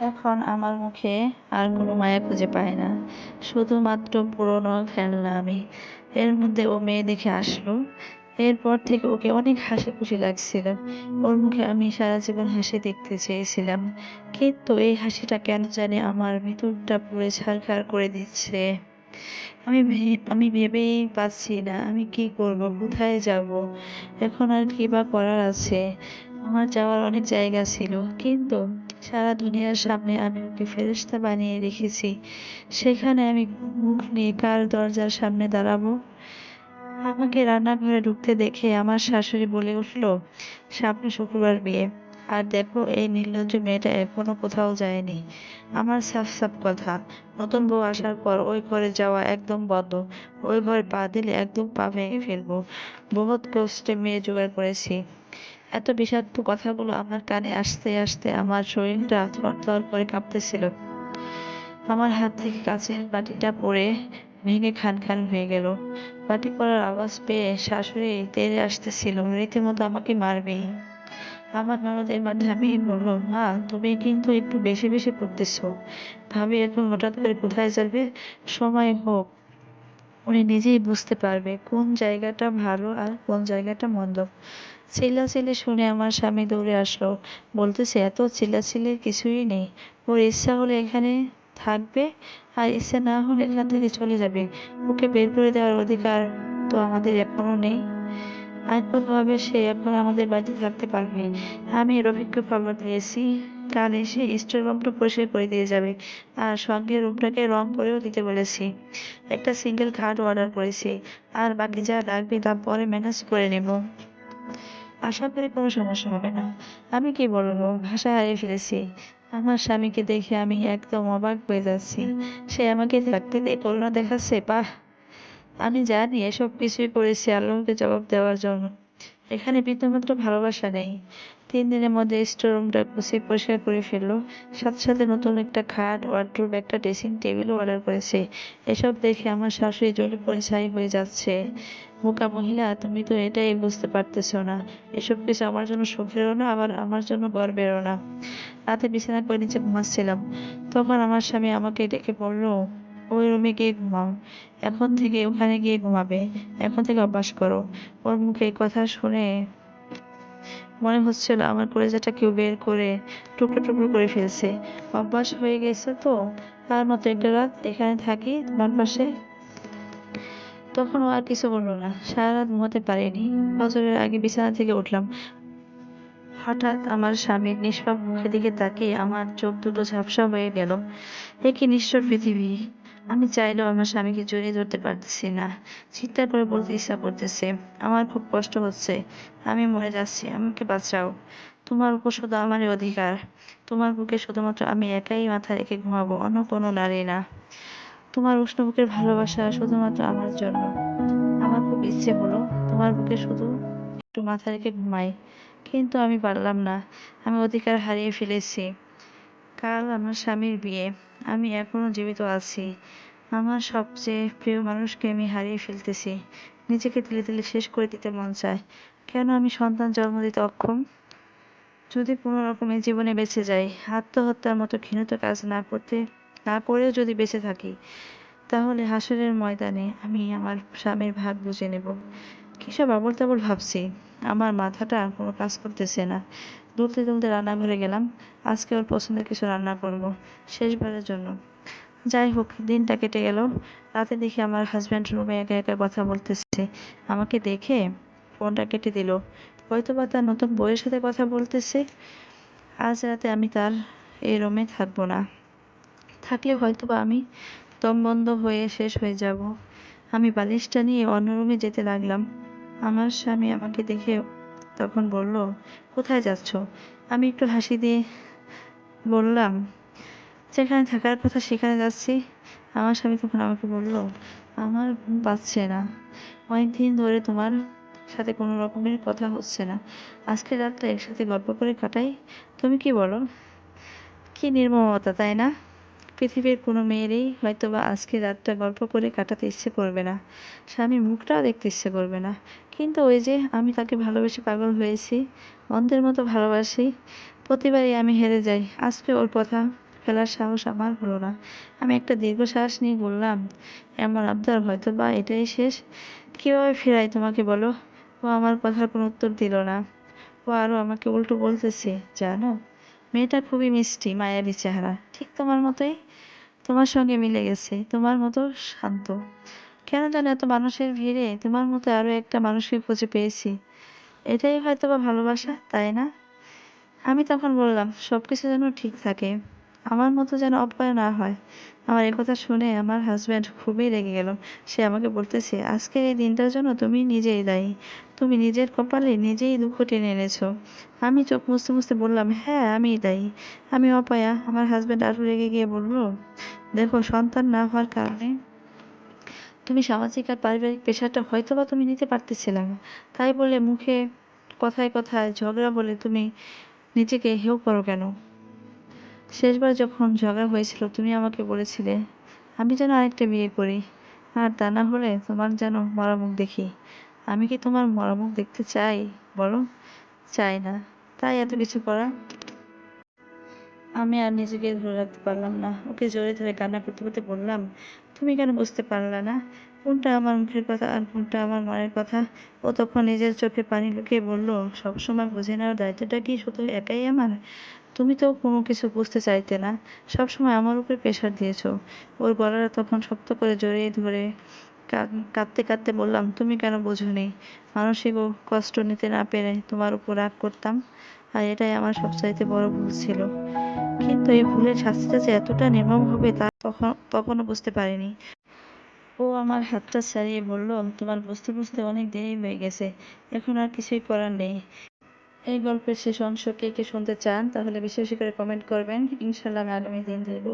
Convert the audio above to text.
এখন আমার মুখে আর কোনো মায়া খুঁজে পায় না। শুধুমাত্র পুরনো খেলনা আমি। এর মধ্যে ও মেয়ে দেখে আসলো এরপর থেকে ওকে অনেক হাসি খুশি লাগছিল। ওর মুখে আমি সারা জীবন হাসি দেখতে চেয়েছিলাম। কিন্তু এই হাসিটা কেন জানি আমার ভিতরটা পুরো ছারখার করে দিচ্ছে। আমি আমি ভেবেই পাচ্ছি না, আমি কি করব, কোথায় যাব? এখন আর কি বা করার আছে? আমার যাওয়ার অনেক জায়গা ছিল। কিন্তু সারা দুনিয়ার সামনে আমি ওকে ফেরেশতা বানিয়ে রেখেছি। সেখানে আমি মুখ নিয়ে কার দরজার সামনে দাঁড়াবো? আমাকে রান্নাঘরে ঢুকতে দেখে আমার শাশুড়ি বলে উঠল, সামনে শুক্রবার বিয়ে। আর দেখো, এই নির্লজ্জ মেয়েটা এখনও কোথাও যায়নি। আমার সাফ সাফ কথা। নতুন বউ আসার পর ওই ঘরে যাওয়া একদম বন্ধ। ওই ঘরে পা দিলে একদম পা ভেঙে ফেলব। বহুত কষ্টে মেয়ে জোগাড় করেছি। এত বিষাক্ত কথাগুলো আমার কানে আসতে আসতে আমার শরীরটা থরথর করে কাঁপতেছিল। আমার হাত থেকে কাচের বাটিটা পড়ে ভেঙে খান খান হয়ে গেল। বাটি পড়ার আওয়াজ পেয়ে শাশুড়ি তেড়ে আসতেছিল, রীতিমতো আমাকে মারবে আমার ননদের আমি বলল মা, তুমি কিন্তু একটু বেশি বেশি করতেছো ভাবি, এখন হঠাৎ করে কোথায় যাবে? সময় হোক। উনি নিজেই বুঝতে পারবে কোন জায়গাটা ভালো আর কোন জায়গাটা মন্দ। চিল্লাচিল্লি শুনে আমার স্বামী দৌড়ে আসলো। বলতেছে, এত চিল্লাচিল্লির কিছুই নেই। ওর ইচ্ছা হলে এখানে থাকবে আর ইচ্ছা না হলে এখান থেকে চলে যাবে। ওকে বের করে দেওয়ার অধিকার তো আমাদের এখনও নেই। আইনগতভাবে সে এখন আমাদের বাড়িতে থাকতে পারবে। আমি এর রফিককে খবর দিয়েছি কাল এসে স্টোর রুমটা পরিষ্কার করে দিয়ে যাবে। আর সঙ্গে রুমটাকে রং করেও দিতে বলেছি। একটা সিঙ্গেল খাট অর্ডার করেছি। আর বাকি যা লাগবে তা পরে ম্যানেজ করে নেব। আশা করি কোনো সমস্যা হবে না। আমি কি বলব? ভাষা হারিয়ে ফেলেছি। আমার স্বামীকে দেখে আমি একদম অবাক হয়ে যাচ্ছি। সে আমাকে থাকতে দিয়ে করোনা দেখাচ্ছে, বাহ! আমি জানি এসব কিছুই করেছি আল্লাহকে জবাব দেওয়ার জন্য। এখানে বিন্দুমাত্র ভালোবাসা নেই। তিন দিনের মধ্যে স্টোর রুমটা গুছিয়ে পরিষ্কার করে ফেলল। সাথে সাথে নতুন একটা খাট ওয়ার্ড্রোব একটা ড্রেসিং টেবিলও অর্ডার করেছে। এসব দেখে আমার শাশুড়ি পড়ে ছাই হয়ে যাচ্ছে। বোকা মহিলা, তুমি তো এটাই বুঝতে পারতেছো না। এসব কিছু আমার জন্য সুখেরও না, আবার আমার জন্য গর্বেরও না। রাতে বিছানা করে নিচে ঘুমাচ্ছিলাম। তখন আমার স্বামী আমাকে ডেকে বলল ওই রুমে গিয়ে ঘুমাও। এখন থেকে ওখানে গিয়ে ঘুমাবে। এখন থেকে অভ্যাস করো। ওর মুখে কথা শুনে মনে হচ্ছিল আমার কলেজাটা কেউ বের করে টুকরো টুকরো করে ফেলছে। অভ্যাস হয়ে গেছে তো। তার মতো একটা রাত এখানে থাকি তোমার পাশে। তখন আর কিছু বলল না। সারা রাত ঘুমাতে পারিনি। ফজরের আগে বিছানা থেকে উঠলাম। হঠাৎ আমার স্বামীর নিষ্পাপ মুখের দিকে তাকিয়ে আমার চোখ দুটো ঝাপসা হয়ে গেল। এ কি নিষ্ঠুর পৃথিবী। আমি চাইলেও আমার স্বামীকে জড়িয়ে ধরতে পারতেছি না। চিৎকার করে বলতে ইচ্ছা করতেছে। আমার খুব কষ্ট হচ্ছে। আমি মরে যাচ্ছি। আমাকে বাঁচাও। তোমার উপর শুধু আমারই অধিকার। তোমার বুকে শুধুমাত্র আমি একাই মাথা রেখে ঘুমাবো, অন্য কোনো নারী না। তোমার উষ্ণ বুকের ভালোবাসা শুধুমাত্র আমার জন্য। আমার খুব ইচ্ছে হলো তোমার বুকে শুধু একটু মাথা রেখে ঘুমাই। কিন্তু আমি পারলাম না। আমি অধিকার হারিয়ে ফেলেছি। কাল আমার স্বামীর বিয়ে। আমি এখনও জীবিত আছি। আমার সবচেয়ে প্রিয় মানুষকে আমি হারিয়ে ফেলতেছি। নিজেকে তিলে তিলে শেষ করে দিতে মন চায়। কেন আমি সন্তান জন্ম দিতে অক্ষম? যদি কোনো রকমে জীবনে বেঁচে যাই, আত্মহত্যার মতো ঘৃণিত কাজ না করতে, না করেও যদি বেঁচে থাকি, তাহলে হাসরের ময়দানে আমি আমার স্বামীর ভাগ বুঝে নেব। কিসব আবল তাবল ভাবছি। আমার মাথাটা কোনো কাজ করতেছে না। দুলতে দুলতে রান্নাঘরে গেলাম। আজকে ওর পছন্দের কিছু রান্না করব, শেষবারের জন্য। যাই হোক, দিনটা কেটে গেল। রাতে দেখি আমার হাজব্যান্ড রুমে একা একা কথা বলতেছে। আমাকে দেখে ফোনটা কেটে দিল। হয়তো বা তার নতুন বউয়ের সাথে কথা বলতেছে। আজ রাতে আমি তার এই রুমে থাকব না। থাকলে হয়তো বা আমি দম বন্ধ হয়ে শেষ হয়ে যাব। আমি বালিশটা নিয়ে অন্য রুমে যেতে লাগলাম। আমার স্বামী আমাকে দেখে তখন বলল, কোথায় যাচ্ছ? আমি একটু হাসি দিয়ে বললাম, যেখানে থাকার কথা সেখানে যাচ্ছি। আমার স্বামী তখন আমাকে বলল, আমার ঘুম পাচ্ছে না। অনেকদিন ধরে তোমার সাথে কোনো রকমের কথা হচ্ছে না। আজকে রাতটা একসাথে গল্প করে কাটাই। তুমি কি বলো? কি নির্মমতা, তাই না? পৃথিবীর কোনো মেয়েরই হয়তো বা আজকে রাতটা গল্প করে কাটাতে ইচ্ছে করবে না। স্বামীর মুখটাও দেখতে ইচ্ছে করবে না। কিন্তু ওই যে আমি তাকে ভালোবেসে পাগল হয়েছি অন্ধের মতো ভালোবাসি, প্রতিবারই আমি হেরে যাই। আজকে ওর কথা ফেলার সাহস আমার হলো না। আমি একটা দীর্ঘশ্বাস নিয়ে বললাম এমন আবদার হয়তো বা এটাই শেষ। কীভাবে ফেরাই তোমাকে বলো? ও আমার কথার কোনো উত্তর দিল না। ও আরও আমাকে উল্টো বলতেছে, জানো, মেয়েটা খুবই মিষ্টি, মায়াবী চেহারা। ঠিক তোমার মতোই তোমার সঙ্গে মিলে গেছে, তোমার মতো শান্ত। কেন জানো এত মানুষের ভিড়ে তোমার মতো আরও একটা মানুষকে খুঁজে পেয়েছি। এটাই হয়তো বা ভালোবাসা, তাই না? আমি তখন বললাম, সবকিছু যেন ঠিক থাকে। আমার মতো যেন অপয়া না হয়। আমার কথা শুনে আমার হাজবেন্ড খুবই রেগে গেল। সে আমাকে বলতেছে, আজকের এই দিনটার জন্য তুমি নিজেই দায়ী। তুমি নিজের কপালে নিজেই দুঃখ টেনে এনেছো। আমি চোখ মুছতে মুছতে বললাম হ্যাঁ আমিই দায়ী। আমি অপয়া, আমার হাজবেন্ড আরও রেগে গিয়ে বলল, দেখো, সন্তান না হওয়ার কারণে তুমি সামাজিক আর পারিবারিক পেশাটা হয়তো বা তুমি নিতে পারতেছিলে না। তাই বলে মুখে কথায় কথায় ঝগড়া বলে তুমি নিজেকে হেয় করো কেন? শেষবার যখন ঝগড়া হয়েছিল, তুমি আমাকে বলেছিলে, আমি যেন আরেকটা বিয়ে করি, আর তা না হলে তোমার যেন মরামুখ দেখি। আমি কি তোমার মরামুখ দেখতে চাই? বলো। চাই না। তাই এত কিছু করা। আমি আর নিজেকে ধরে রাখতে পারলাম না। ওকে জড়িয়ে ধরে কান্না করতে করতে বললাম, তুমি কেন বুঝতে পারলে না? কোনটা আমার মুখের কথা আর কোনটা আমার মনের কথা? ও তখন নিজের চোখে পানি লুকিয়ে বলল, সবসময় বুঝে নেওয়ার দায়িত্বটা কি শুধু একাই আমার? তুমি তো কোনো কিছু বুঝতে চাইতে না। সবসময় আমার উপর প্রেশার দিয়েছ। ওর গলাটা তখন শক্ত করে জড়িয়ে ধরে কাঁদতে কাঁদতে বললাম, তুমি কেন বোঝোনি? মানসিক কষ্ট নিতে না পেরে তোমার উপর রাগ করতাম, আর এটাই আমার সবচাইতে বড় ভুল ছিল। কিন্তু এই ভুলের শাস্তিটা যে এতটা নির্মম হবে তা তখন, তখনও বুঝতে পারিনি। ও আমার হাতটা ছাড়িয়ে বলল, তোমার বুঝতে বুঝতে অনেক দেরি হয়ে গেছে, এখন আর কিছুই করার নেই। এই গল্পের শেষ অংশ কে কে শুনতে চান, তাহলে বেশি বেশি করে কমেন্ট করবেন। ইনশাল্লাহ আমি আগামী দিন দেবো